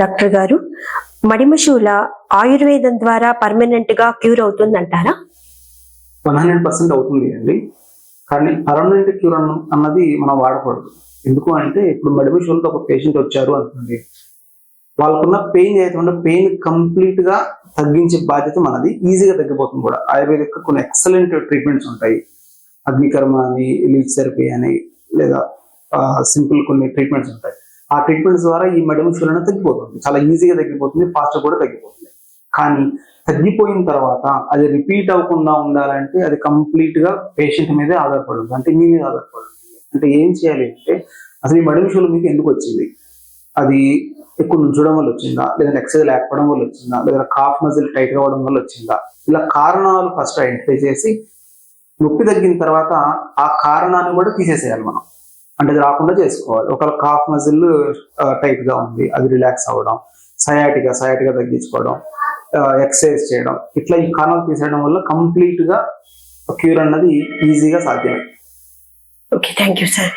Doctor గారు. మడిమశూల ఆయుర్వేదం ద్వారా పర్మనెంట్గా క్యూర్ అవుతుందంటారా? వన్ హండ్రెడ్ పర్సెంట్ అవుతుంది అండి. కానీ పర్మనెంట్ క్యూర్ అన్నది మనం వాడకూడదు. ఎందుకు అంటే ఇప్పుడు మడిమశూలతో ఒక పేషెంట్ వచ్చారు అనుకోండి. వాళ్ళకున్న పెయిన్ ఏదైతే పెయిన్ కంప్లీట్గా తగ్గించే బాధ్యత మనది. ఈజీగా తగ్గిపోతుంది కూడా. ఆయుర్వేదిక్ కొన్ని ఎక్సలెంట్ ట్రీట్మెంట్స్ ఉంటాయి. అగ్నికర్మ అని లీచ్ థెరపీ అని లేదా సింపుల్ కొన్ని ట్రీట్మెంట్స్ ఉంటాయి. ఆ ట్రీట్మెంట్స్ ద్వారా ఈ మెడిమిషన్ అనేది తగ్గిపోతుంది. చాలా ఈజీగా తగ్గిపోతుంది ఫాస్ట్ కూడా తగ్గిపోతుంది. కానీ తగ్గిపోయిన తర్వాత అది రిపీట్ అవ్వకుండా ఉండాలంటే అది కంప్లీట్గా పేషెంట్ మీదే ఆధారపడుతుంది. అంటే మీ మీద ఆధారపడుతుంది. అంటే ఏం చేయాలి అంటే అసలు ఈ మడిమిషులు మీకు ఎందుకు వచ్చింది? అది ఎక్కువ నుంచడం వల్ల వచ్చిందా? లేదా ఎక్సర్సైజ్ లేకపోవడం వల్ల వచ్చిందా? లేదా కాఫ్ మజిల్ టైట్ అవ్వడం వల్ల వచ్చిందా? ఇలా కారణాలు ఫస్ట్ ఐడెంటిఫై చేసి నొప్పి తగ్గిన తర్వాత ఆ కారణాన్ని కూడా తీసేసేయాలి మనం. అంటే రాకుండా చేసుకోవాలి. ఒకవేళ కాఫ్ మజిల్ టైట్గా ఉంది అది రిలాక్స్ అవ్వడం సయాటిగా సయాటిగా తగ్గించుకోవడం ఎక్సర్సైజ్ చేయడం ఇట్లా ఈ కారణాలు తీసేయడం వల్ల కంప్లీట్గా క్యూర్ అన్నది ఈజీగా సాధ్యమే. Okay thank you sir